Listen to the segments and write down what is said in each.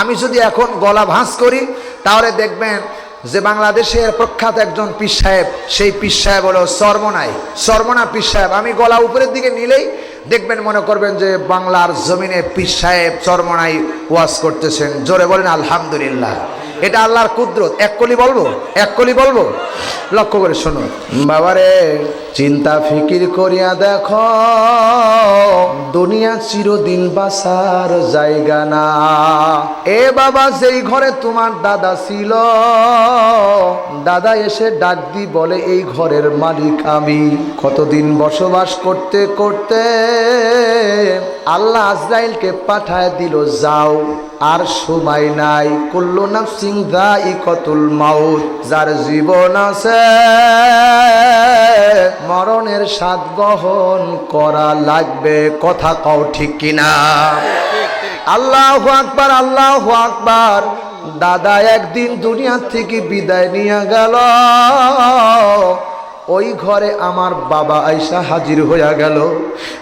আমি যদি এখন গলা ভাঁজ করি, তাহলে দেখবেন যে বাংলাদেশের প্রখ্যাত একজন পীর সাহেব, সেই পীর সাহেব হলো সর্বনাই সর্বনা পীর সাহেব। আমি গলা উপরের দিকে নিলেই দেখবেন মনে করবেন যে বাংলার জমিনে পীর সাহেব চর্মনাই ওয়াজ করতেছেন। জোরে বলেন আলহামদুলিল্লাহ। এটা আল্লাহর কুদরত। এক কলি বলব? এক কলি বলব? লক্ষ্য করে শোনো। বাবারে চিন্তা ফিকির করিয়া দেখো দুনিয়া চিরদিন বাসার জায়গা না। এ বাবা যেই ঘরে তোমার দাদা ছিল দাদা এসে ডাক দি বলে এই ঘরের মালিক আমি। কতদিন বসবাস করতে করতে আল্লাহ আজরাইলকে পাঠায় দিল, যাও, আর সময় নাই। কুল্লু নাফসিং কতুল মাউত, যার জীবন আছে, মরণের স্বাদ গ্রহণ করা লাগবে। কথা কও ঠিক কিনা? আল্লাহ আকবার আল্লাহ আকবার। দাদা একদিন দুনিয়া থেকে বিদায় নিয়ে গেল। ওই ঘরে আমার বাবা আয়সা হাজির হইয়া গেল।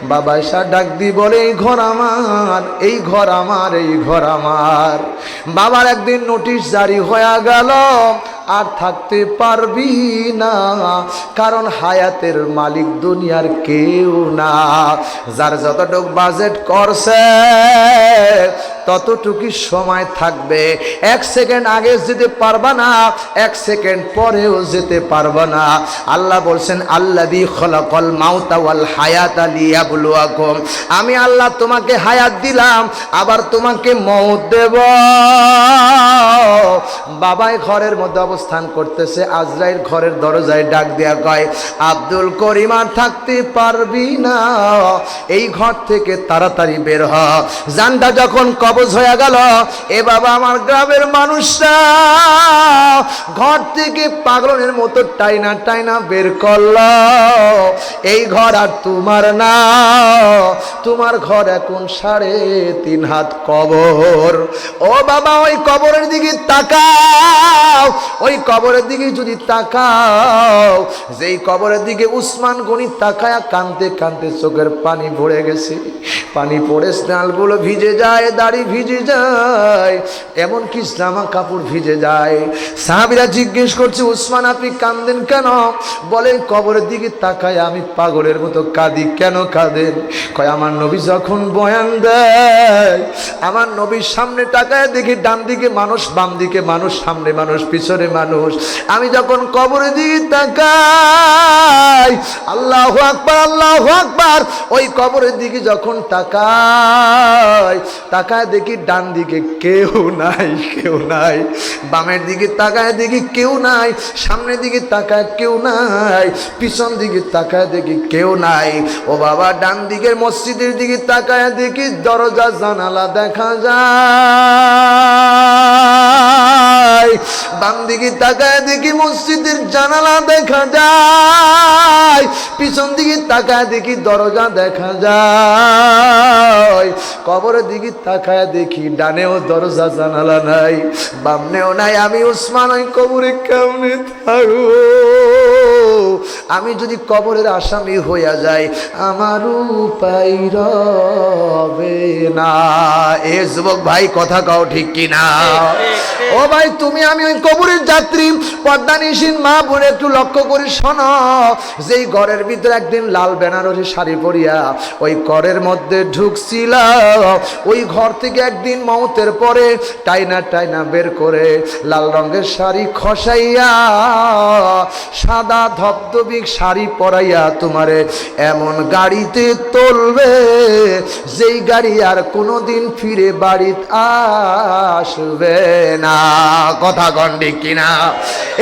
বাবা আয়সা ডাক দি বলে, এই ঘর আমার, এই ঘর আমার, এই ঘর আমার। বাবার একদিন নোটিশ জারি হইয়া গেল, আর থাকতে পারবি না, কারণ হায়াতের মালিক দুনিয়ার কেউ না। যার যতটুক বাজেট করছে ততটুকুই সময় থাকবে। এক সেকেন্ড আগে যেতে পারবা না, এক সেকেন্ড পরেও যেতে পারবা না। আল্লাহ বলছেন আল্লাহ দি খলাকল মাউতা ওয়াল হায়াত আলিয়াবুলুয়াকুম আমি আল্লাহ তোমাকে হায়াত দিলাম, আবার তোমাকে মৌত দেব। বাবাই ঘরের মধ্যে অবস্থান করতেছে, আজরাইল ঘরের দরজায় ডাক দেয়া কয়, আব্দুল করিম আর থাকতে পারবি না। এই ঘর থেকে তাড়াতাড়ি বের হ। জানটা যখন কবজ হয়ে গেল। এ বাবা আমার গ্রামের মানুষরা, ঘর থেকে পাগলনের মতো টাইনা টাইনা বের করল। এই ঘর আর তোমার না, তোমার ঘর এখন সাড়ে তিন হাত কবর। ও বাবা, ওই কবরের দিকে তাকাও। ওই কবরের দিকে যদি তাকাও, যেই কবরের দিকে উসমান গনি তাকায়া কানতে কানতে চোখের পানি ভরে গেছে। পানি পড়ে স্নালগুলো ভিজে যায়, দাড়ি ভিজে যায়, এমনকি জামা কাপড় ভিজে যায়। সাহাবিরা জিজ্ঞেস করছে, উসমান, আপনি কান্দেন কেন? বলে, কবরের দিকে তাকায় আমি পাগলের মতো কাঁদি কেন কাঁদেন? কয়, আমার নবী যখন বয়ান দেয়, আমার নবীর সামনে তাকায় দেখি ডান দিকে মানুষ বাম দিকে মানুষ, সামনে মানুষ, পিছনে মানুষ। আমি যখন কবরের দিকে তাকাই, আল্লাহ আকবার আল্লাহ আকবার, ওই কবরের দিকে যখন তাকাই, তাকায় দেখি ডান দিকে কেউ নাই কেউ নাই। বামের দিকে তাকায় দেখি কেউ নাই, সামনের দিকে তাকায় কেউ নাই, পিছন দিকে তাকায় দেখি কেউ নাই। ও বাবা, ডান দিকের মসজিদের দিকে তাকায় দেখি দরজা জানালা দেখা যায়। বাম দিকে তাকায় দেখি মসজিদের জানালা দেখা যায়, পিছন দিকে তাকায় দেখি দরজা দেখা যায় কবরের দিকে তাকায় দেখি ডানেও দরজা জানালা নাই, বামনেও নাই, আমি উসমান ওই কবরে কেমনে থাকব? আমি যদি কবরের আসামি হইয়া যাই, আমার উপায় রবে না। এ যুবক ভাই, কথা কও ঠিক কিনা? ও ভাই, তুমি আমি ওই কবরের যাত্রী, পদ্মা নিশিন মা বোন একটু লক্ষ্য করে শোনো। যেই ঘরের ভিতরে একদিন লাল বেনারসি শাড়ি পরিয়া ওই ঘরের মধ্যে ঢুকছিল। ওই ঘর থেকে একদিন মৌতের পরে টাইনা টাইনা বের করে লাল রঙের শাড়ি খসাইয়া সাদা ধবধবিক শাড়ি পরাইয়া তোমারে এমন গাড়িতে তুলবে, যেই গাড়ি আর কোনোদিন ফিরে বাড়িতে আসবে না। কথা গন্ডি কিনা?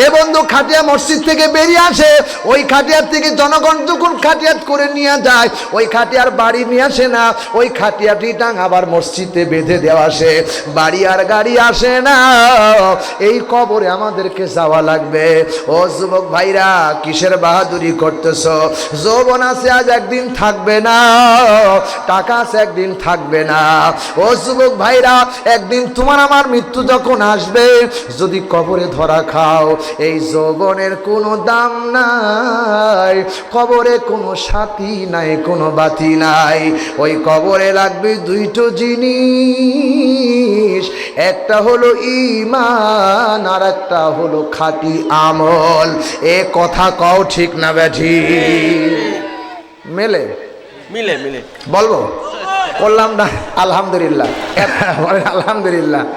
এ বন্ধু খাটিয়া মসজিদ থেকে বেরিয়ে আসে, ওই খাটিয়ার থেকে জনগণ যখন খাটিয়াত করে নিয়ে যায়। ওই খাটিয়ার বাড়ি নিয়ে আসে না, ওই খাটিয়াটি টাং আবার মসজিদে বেঁধে দেওয়া আসে। বাড়ি আর গাড়ি আসে না, এই কবরে আমাদেরকে যাওয়া লাগবে। ও যুবক ভাইরা, কিসের বাহাদুরি করতেছ? যৌবন আছে, আজ একদিন থাকবে না, টাকা আছে, একদিন থাকবে না। ও যুবক ভাইরা, একদিন তোমার আমার মৃত্যু যখন আসবে, যদি কবরে ধরা খাও এই যৌবনের কোনো দাম নাই কবরে কোনো সাথী নাই কোনো বাতি নাই। ওই কবরে লাগবে দুইটো জিনিস একটা হলো ইমান আর একটা হলো খাঁটি আমল। এ কথা কও ঠিক না ব্যাঠি? মেলে? মিলে মিলে। বলব? করলাম না? আলহামদুলিল্লাহ। আলহামদুলিল্লাহ।